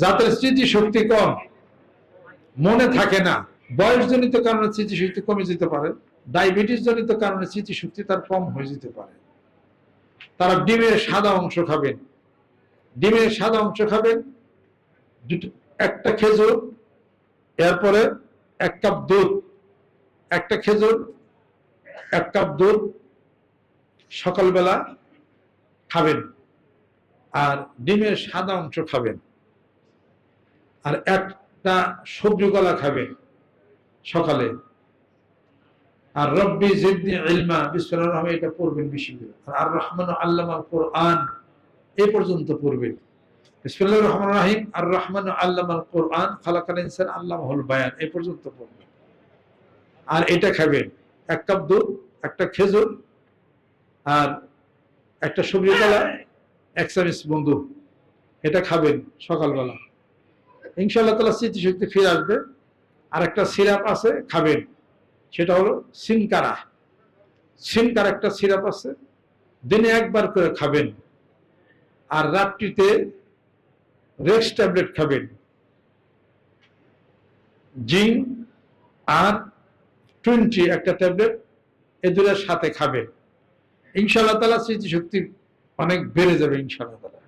যাদের স্মৃতিশক্তি কম, মনে থাকে না। বয়সজনিত কারণে স্মৃতিশক্তি কমে যেতে পারে ডায়াবেটিস জনিত কারণে স্মৃতিশক্তি তার কম হয়ে যেতে পারে। তারা ডিমের সাদা অংশ খাবেন। ডিমের সাদা অংশ খাবেন একটা খেজুর, এরপরে এক কাপ দুধ, একটা খেজুর, এক কাপ দুধ সকালবেলা খাবেন। আর ডিমের সাদা অংশ খাবেন। আর একটা সবজি কলা খাবেন সকালে। আর রব্বি জিদনি ইলমা, বিসমিল্লাহির রহমান এটা পড়বেন বেশি আর রহমান আল্লামা কোরআন এই পর্যন্ত পড়বেন। বিসমিল্লাহির রহমান রাহিম, আর রহমান কোরআন, খালাকাল ইনসান বায়ান এই পর্যন্ত পড়বেন। আর এটা খাবেন, এক কাপ দুধ, একটা খেজুর, আর একটা সবজি কলা এক চামিচ বন্ধু, এটা খাবেন সকালবেলা। ইনশাআল্লাহ তালা স্মৃতিশক্তি ফিরে আসবে। আর একটা সিরাপ আছে, খাবেন। সেটা হলো সিনকারা সিনকার একটা সিরাপ আছে, দিনে একবার করে খাবেন। আর রাত্রিতে রেক্স ট্যাবলেট খাবেন। জিঙ্ক আর টোয়েন্টি একটা ট্যাবলেট এ দুটার সাথে খাবেন। ইনশাআল্লাহ তালা স্মৃতিশক্তি অনেক বেড়ে যাবে ইনশাআল্লাহ তালা